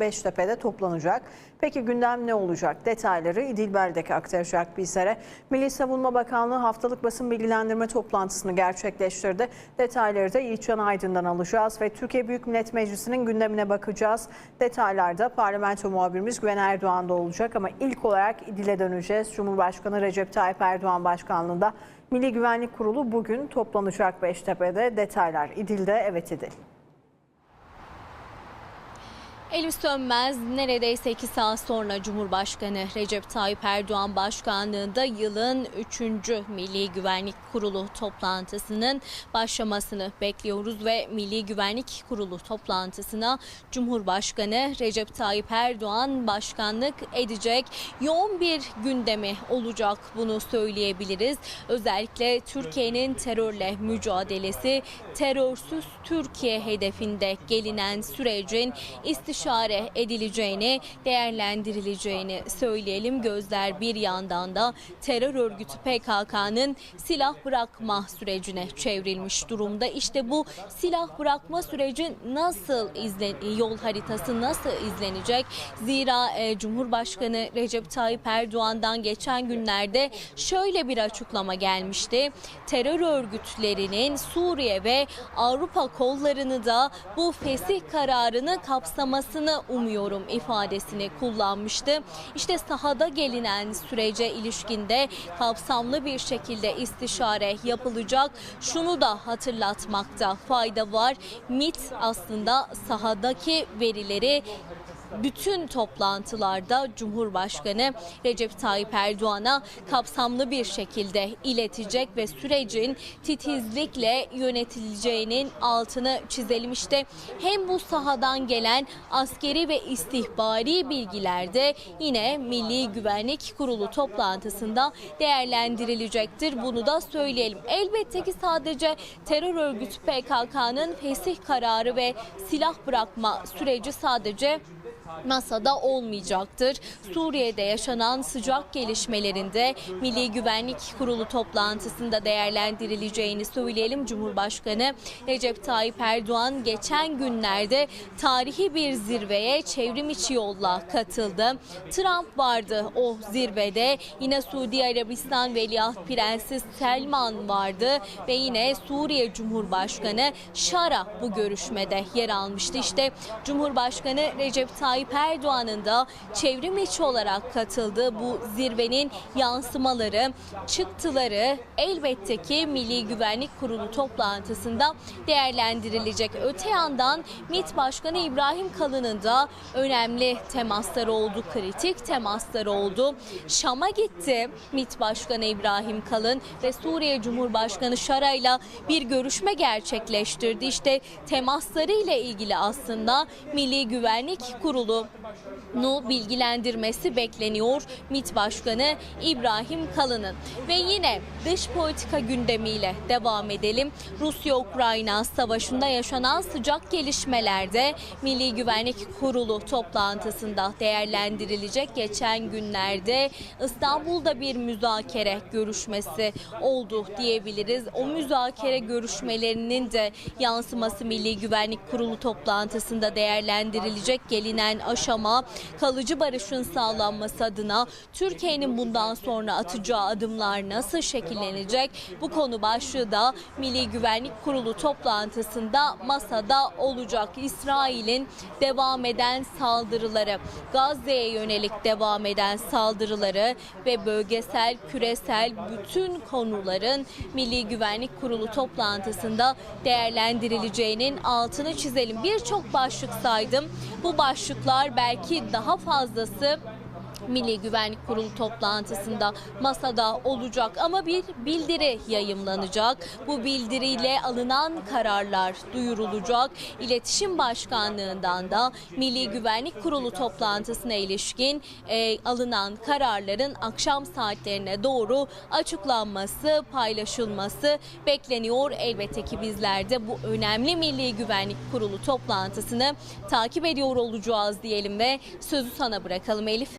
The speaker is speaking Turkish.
Beştepe'de toplanacak. Peki gündem ne olacak? Detayları İdil Berdek aktaracak bizlere. Milli Savunma Bakanlığı haftalık basın bilgilendirme toplantısını gerçekleştirdi. Detayları da Yiğitcan Aydın'dan alacağız ve Türkiye Büyük Millet Meclisi'nin gündemine bakacağız. Detaylarda parlamento muhabirimiz Güven Erdoğan da olacak ama ilk olarak İdil'e döneceğiz. Cumhurbaşkanı Recep Tayyip Erdoğan başkanlığında Milli Güvenlik Kurulu bugün toplanacak Beştepe'de. Detaylar İdil'de, evet İdil. Elif Sönmez neredeyse iki saat sonra Cumhurbaşkanı Recep Tayyip Erdoğan başkanlığında yılın 3. Milli Güvenlik Kurulu toplantısının başlamasını bekliyoruz ve Milli Güvenlik Kurulu toplantısına Cumhurbaşkanı Recep Tayyip Erdoğan başkanlık edecek. Yoğun bir gündemi olacak bunu söyleyebiliriz. Özellikle Türkiye'nin terörle mücadelesi, terörsüz Türkiye hedefinde gelinen sürecin istişare edileceğini, değerlendirileceğini söyleyelim. Gözler bir yandan da terör örgütü PKK'nın silah bırakma sürecine çevrilmiş durumda. İşte bu silah bırakma süreci nasıl izlen yol haritası nasıl izlenecek? Zira e, Cumhurbaşkanı Recep Tayyip Erdoğan'dan geçen günlerde şöyle bir açıklama gelmişti. Terör örgütlerinin Suriye ve Avrupa kollarını da bu fesih kararını kapsamasını umuyorum ifadesini kullanmıştı. İşte sahada gelinen sürece ilişkinde kapsamlı bir şekilde istişare yapılacak. Şunu da hatırlatmakta fayda var. MIT aslında sahadaki verileri bütün toplantılarda Cumhurbaşkanı Recep Tayyip Erdoğan'a kapsamlı bir şekilde iletecek ve sürecin titizlikle yönetileceğinin altını çizelim. İşte hem bu sahadan gelen askeri ve istihbari bilgilerde yine Milli Güvenlik Kurulu toplantısında değerlendirilecektir. Bunu da söyleyelim. Elbette ki sadece terör örgütü PKK'nın fesih kararı ve silah bırakma süreci sadece masada olmayacaktır. Suriye'de yaşanan sıcak gelişmelerinde Milli Güvenlik Kurulu toplantısında değerlendirileceğini söyleyelim. Cumhurbaşkanı Recep Tayyip Erdoğan geçen günlerde tarihi bir zirveye çevrim içi yolla katıldı. Trump vardı o zirvede. Yine Suudi Arabistan Veliaht Prenses Selman vardı ve yine Suriye Cumhurbaşkanı Şara bu görüşmede yer almıştı. İşte Cumhurbaşkanı Recep Tayyip Erdoğan'ın da çevrim içi olarak katıldığı bu zirvenin yansımaları, çıktıları elbette ki Milli Güvenlik Kurulu toplantısında değerlendirilecek. Öte yandan MİT Başkanı İbrahim Kalın'ın da önemli temasları oldu, kritik temasları oldu. Şam'a gitti MİT Başkanı İbrahim Kalın ve Suriye Cumhurbaşkanı Şara ile bir görüşme gerçekleştirdi. İşte temasları ile ilgili aslında Milli Güvenlik Kurulu nu bilgilendirmesi bekleniyor MİT Başkanı İbrahim Kalın'ın. Ve yine dış politika gündemiyle devam edelim. Rusya-Ukrayna savaşında yaşanan sıcak gelişmelerde Milli Güvenlik Kurulu toplantısında değerlendirilecek. Geçen günlerde İstanbul'da bir müzakere görüşmesi oldu diyebiliriz. O müzakere görüşmelerinin de yansıması Milli Güvenlik Kurulu toplantısında değerlendirilecek. Gelinen aşama kalıcı barışın sağlanması adına Türkiye'nin bundan sonra atacağı adımlar nasıl şekillenecek? Bu konu başlığı da Milli Güvenlik Kurulu toplantısında masada olacak. İsrail'in devam eden saldırıları, Gazze'ye yönelik devam eden saldırıları ve bölgesel, küresel bütün konuların Milli Güvenlik Kurulu toplantısında değerlendirileceğinin altını çizelim. Birçok başlık saydım. Bu başlıklar belki daha fazlası Milli Güvenlik Kurulu toplantısında masada olacak ama bir bildiri yayımlanacak. Bu bildiriyle alınan kararlar duyurulacak. İletişim Başkanlığından da Milli Güvenlik Kurulu toplantısına ilişkin e, alınan kararların akşam saatlerine doğru açıklanması, paylaşılması bekleniyor. Elbette ki bizler de bu önemli Milli Güvenlik Kurulu toplantısını takip ediyor olacağız diyelim ve sözü sana bırakalım Elif.